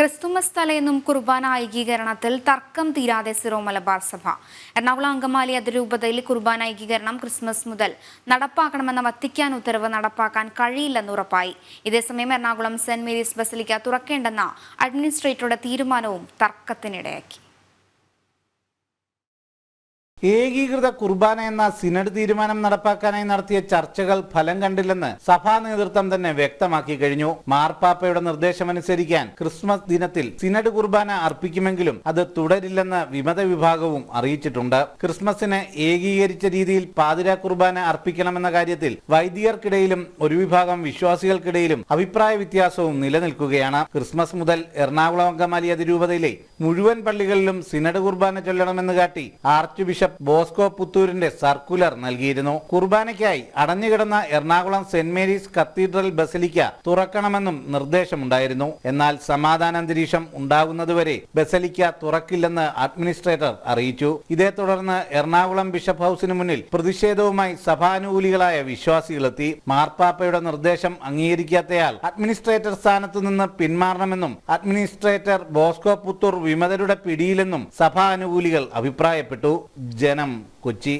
Christmas തലേന്നും കുർബാന ഐക്യീകരണത്തിൽ തർക്കം തീരാതെ Syro Malabar സഭ. എറണാകുളം അങ്കമാലി അതിരൂപതയിൽ കുർബാന ഐക്യീകരണം ക്രിസ്മസ് മുതൽ നടപ്പാക്കണമെന്ന വത്തിക്കാൻ ഉത്തരവ് നടപ്പാക്കാൻ കഴിയില്ലെന്ന് ഉറപ്പായി. ഇതേസമയം എറണാകുളം സെന്റ് മേരീസ് ബസലിക്ക തുറക്കേണ്ടെന്ന അഡ്മിനിസ്ട്രേറ്ററുടെ തീരുമാനവും തർക്കത്തിനിടയാക്കി. ഏകീകൃത കുർബാന എന്ന സിനഡ് തീരുമാനം നടപ്പാക്കാനായി നടത്തിയ ചർച്ചകൾ ഫലം കണ്ടില്ലെന്ന് സഭാ നേതൃത്വം തന്നെ വ്യക്തമാക്കി കഴിഞ്ഞു. മാർപ്പാപ്പയുടെ നിർദ്ദേശമനുസരിക്കാൻ ക്രിസ്മസ് ദിനത്തിൽ സിനഡ് കുർബാന അർപ്പിക്കുമെങ്കിലും അത് തുടരില്ലെന്ന് വിമത വിഭാഗവും അറിയിച്ചിട്ടുണ്ട്. ക്രിസ്മസിന് ഏകീകരിച്ച രീതിയിൽ പാതിര കുർബാന അർപ്പിക്കണമെന്ന കാര്യത്തിൽ വൈദികർക്കിടയിലും ഒരു വിഭാഗം വിശ്വാസികൾക്കിടയിലും അഭിപ്രായ വ്യത്യാസവും നിലനിൽക്കുകയാണ്. ക്രിസ്മസ് മുതൽ എറണാകുളം അങ്കമാലി അതിരൂപതയിലെ മുഴുവൻ പള്ളികളിലും സിനഡ് കുർബാന ചൊല്ലണമെന്ന് കാട്ടി ആർച്ച് ബിഷപ്പ് ബോസ്കോ പുത്തൂരിന്റെ സർക്കുലർ നൽകിയിരുന്നു. കുർബാനയ്ക്കായി അടഞ്ഞുകിടന്ന Ernakulam Saint Mary's cathedral basilica തുറക്കണമെന്നും നിർദ്ദേശമുണ്ടായിരുന്നു. എന്നാൽ സമാധാന അന്തരീക്ഷം ഉണ്ടാകുന്നതുവരെ ബസലിക്ക തുറക്കില്ലെന്ന് അഡ്മിനിസ്ട്രേറ്റർ അറിയിച്ചു. ഇതേ തുടർന്ന് എറണാകുളം ബിഷപ്പ് ഹൌസിന് മുന്നിൽ പ്രതിഷേധവുമായി സഭാനുകൂലികളായ വിശ്വാസികളെത്തി. മാർപ്പാപ്പയുടെ നിർദ്ദേശം അംഗീകരിക്കാത്തയാൾ അഡ്മിനിസ്ട്രേറ്റർ സ്ഥാനത്തു നിന്ന് പിന്മാറണമെന്നും അഡ്മിനിസ്ട്രേറ്റർ ബോസ്കോ പുത്തൂർ വിമതരുടെ പിടിയിലെന്നും സഭാനുകൂലികൾ അഭിപ്രായപ്പെട്ടു. ജനം കൊച്ചി.